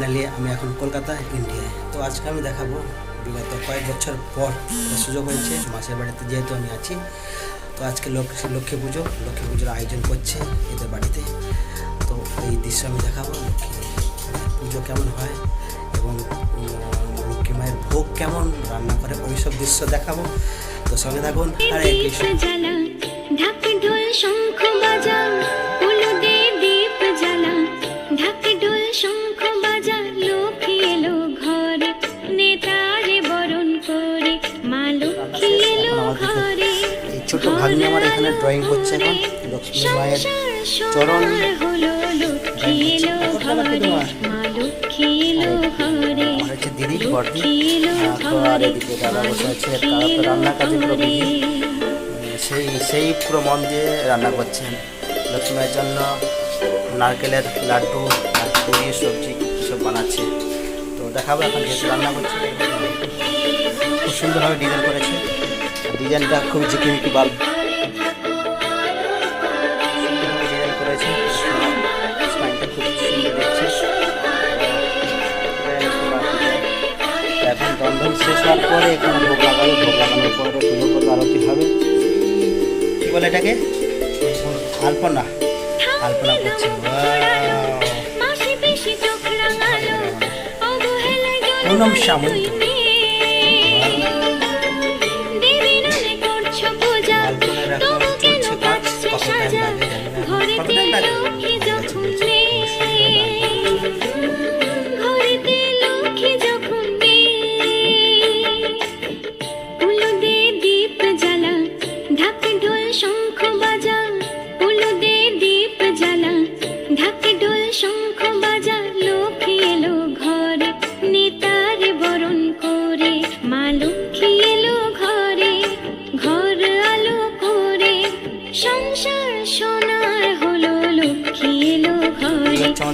Finally আমি এখন কলকাতা ইন্ডিয়ায় তো আজকে আমি দেখাবো বিগত কয়েক বছর পর সুযোগ হয়েছে মাসের বাড়িতে যেহেতু আমি আছি তো আজকে লক্ষ্মী লক্ষ্মী পুজো লক্ষ্মী পুজোর আয়োজন করছে এদের বাড়িতে তো এই দৃশ্য আমি দেখাবো লক্ষ্মী পুজো কেমন হয় এবং লক্ষ্মী মায়ের ভোগ কেমন রান্না করে ওই সব দৃশ্য দেখাবো তো সঙ্গে থাকুন ঢোল শঙ্খ বাজা এখানে ড্রয়িং করছে এখন লক্ষ্মী মায়ের চরণ হচ্ছে দিদি রান্নার কাজে। সেই সেই পুরো মন দিয়ে রান্না করছেন। লক্ষ্মী মায়ের জন্য নারকেলের লাড্ডু, আর পুরি, সবজি সব বানাচ্ছে। তো দেখাবো এখন যেহেতু রান্না করছে, খুব সুন্দরভাবে ডিজাইন করেছে। ডিজাইনটা খুব ঝিকিমিকি বাল্ব। হওয়ার পরে এখানে ভোগ লাগাবে ভোগ লাগানোর পরে পুজো করবে আরতি হবে। কী বলে এটাকে? আলপনা। আলপনা করছে। পুনম সামন্ত।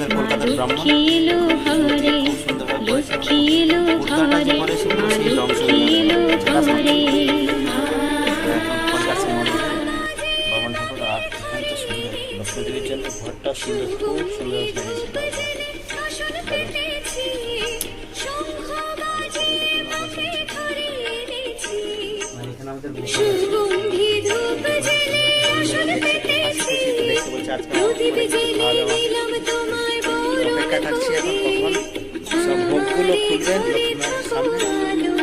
আমাদের কলকাতার ব্রাহ্মণ। খুব সুন্দরভাবে করেছে। লক্ষ্মী যে করেছিল সেই ভগবান ঠাকুর আর সুন্দর। লক্ষ্মী জন্য ঘরটা সুন্দর খুব সুন্দর অপেক্ষা থাকছি এখন কখন? সব ভোগগুলো খুলবেন লক্ষ্মী মায়ের সামনে।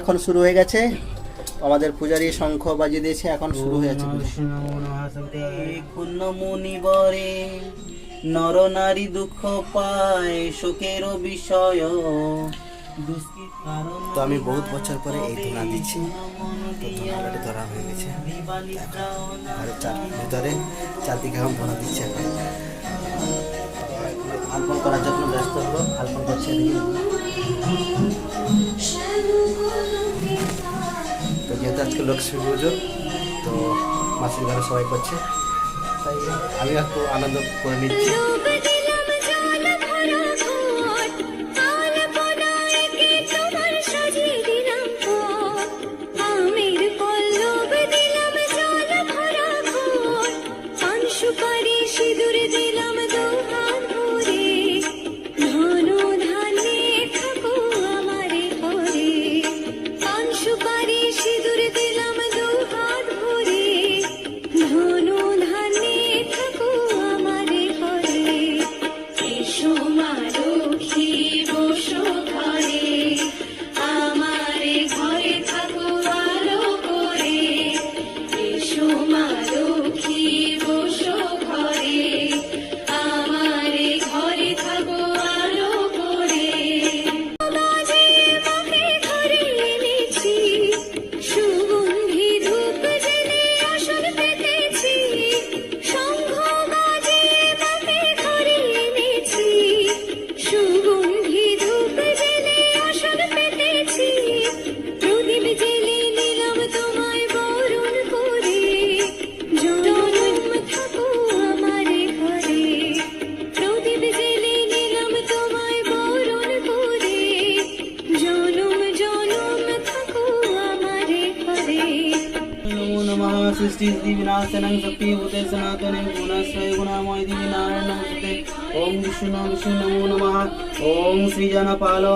এখন শুরু হয়ে গেছে। আমাদের পূজারি শঙ্খ বাজিয়ে দিয়েছে এখন শুরু হয়ে গেছে বরে নর নারী দুঃখ পায় শোকের বিষয়। তো আমি বহুত বছর পরে এই ধোনা দিচ্ছি। তো ধোনা অলরেডি ধরা হয়ে গেছে। ঘরের চার ভিতরে চারদিকে এখন ধোনা দিচ্ছে। এখন আলপন করার জন্য ব্যস্ত হলো আলপন করছে যেহেতু আজকে লক্ষ্মী পুজো তো মাসির ঘরে সবাই করছে। তাই আমি একটু আনন্দ করে নিচ্ছি। सृष्टि स्थिति विनाशनं शक्ति भूते सनातने गुणश्रय गुणामय दिवि नारायण नमस्ते ओम विष्णु विष्णु नमो नमः ओम सृजनपालो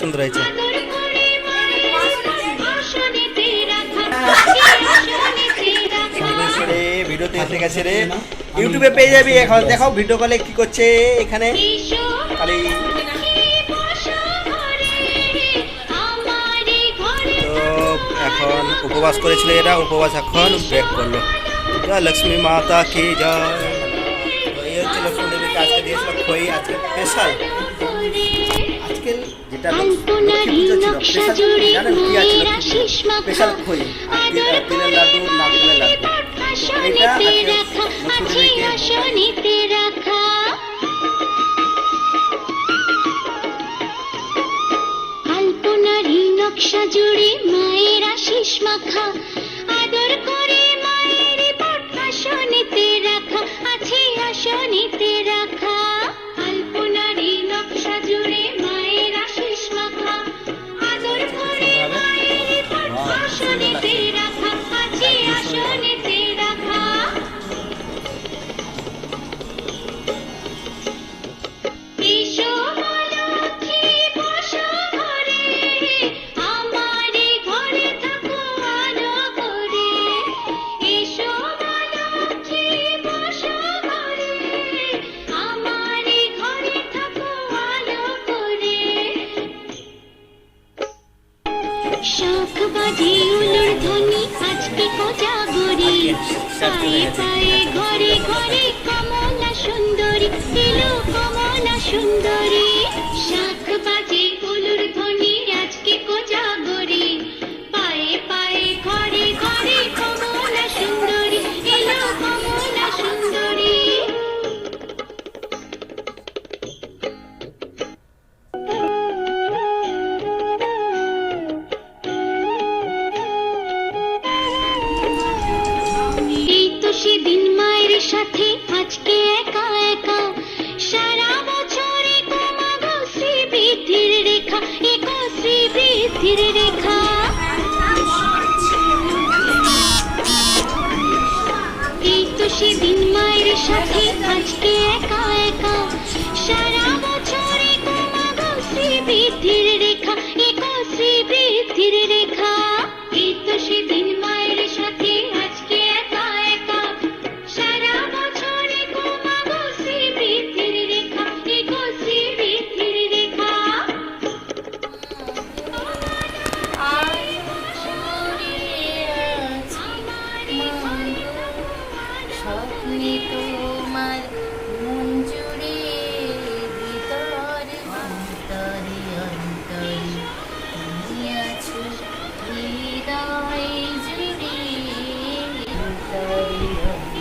সুন্দর হয়েছে ভিডিওতে এসে গেছে রে ইউটিউবে পেয়ে যাবি এখন দেখো ভিডিও কলে কি করছে এখানে খালি এখন উপবাস করেছিল এরা উপবাস এখন ব্রেক করল। জয় লক্ষ্মী মাতা কি জয়। তো এই হচ্ছে লক্ষ্মী দেবীকে আজকে দিয়েছিল খই আজকে স্পেশাল যেটা লক্ষ্মী পুজো ছিল স্পেশাল জানেন কি আছে লক্ষ্মী স্পেশাল খই। আর তিলের লাড্ডু নারকেলের লাড্ডু এটা আজকে লক্ষ্মী দেবীকে নকশা জুড়ে মায়ের আশিস মাখা। আদর করে মায়ের পাখা শনিতে রাখা আছে আসনিতে রাখা। কমলা সুন্দরী Yeah.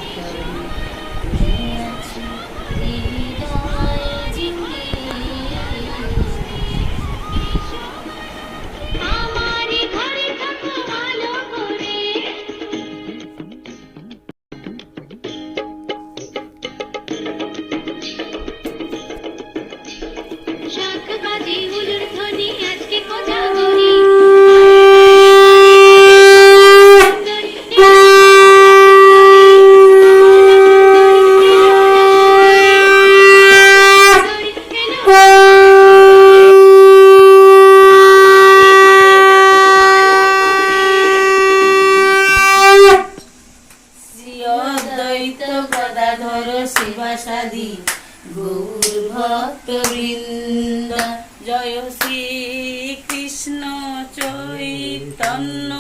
চৈতন্য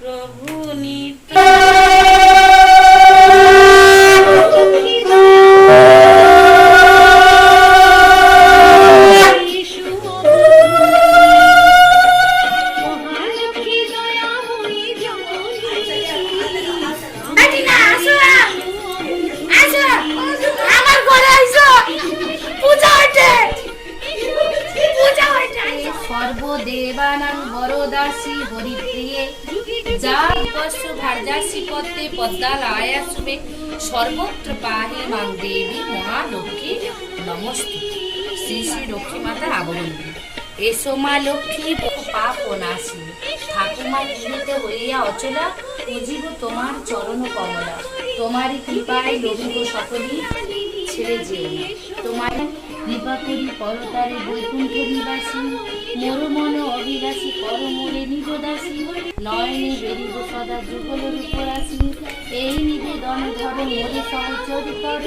প্রভু নিত্য সর্বদেবানাং বরদাসী হরিপ্রিয়ে। যা কষ্ট ভার্যাসী পদ্মে পদ্মালয়া শুভে সর্বত্র পাহি মাং দেবী মহালক্ষ্মী নমস্তে। শ্রী শ্রী লক্ষ্মী মাতার আবরণী এসো মা লক্ষ্মী পাপ ও ঠাকুমা গৃহীতে হইয়া অচলা পুজিব তোমার চরণ কমলা। তোমারই কৃপায় লোভিব সকলেই, ছেড়ে যেও তোমার কৃপা করি বৈকুণ্ঠ নিবাসী মোর মন অভিলাষী কর মোরে নিজ দাসী নয়নে বেরিব সদা যুগলের উপর আসি এই নিবেদন ধর মোরে সহচর কর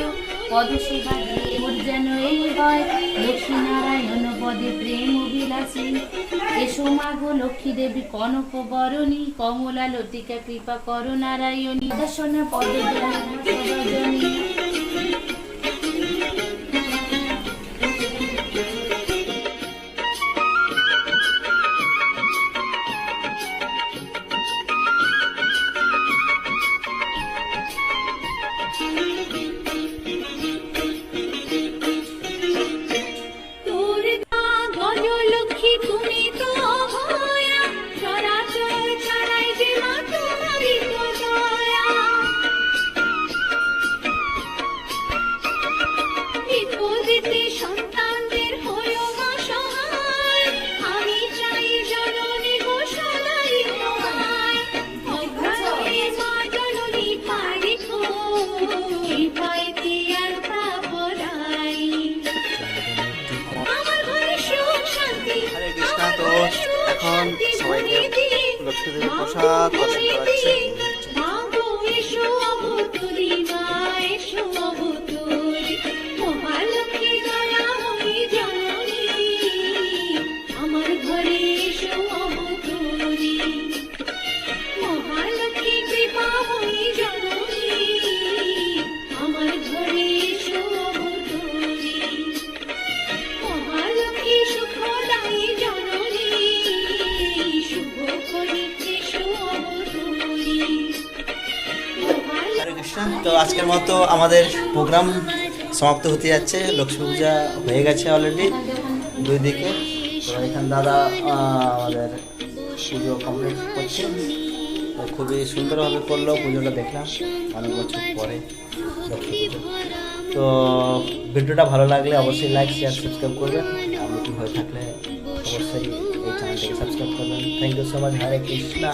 পদ সেবা দিয়ে মোর যেন এই হয়। লক্ষ্মী নারায়ণ পদে প্রেম অভিলাষী। এসো মাগো লক্ষ্মী দেবী কনক বরণী কমলা লতিকা কৃপা কর নারায়ণী। দর্শন পদ জনী কৃষ্ণ তো আজকের মতো আমাদের প্রোগ্রাম সমাপ্ত হতে যাচ্ছে। লক্ষ্মী পূজা হয়ে গেছে অলরেডি দুই দিকে। তো এখানে দাদা আমাদের পুজো কমপ্লিট করছে। তো খুবই সুন্দরভাবে করল, পুজোটা দেখলাম অনেক বছর পরে পুজো। তো ভিডিওটা ভালো লাগলে অবশ্যই লাইক শেয়ার সাবস্ক্রাইব করবেন। আর নতুন হয়ে থাকলে অবশ্যই এই চ্যানেলটাকে সাবস্ক্রাইব করবেন। Thank you so much Hare Krishna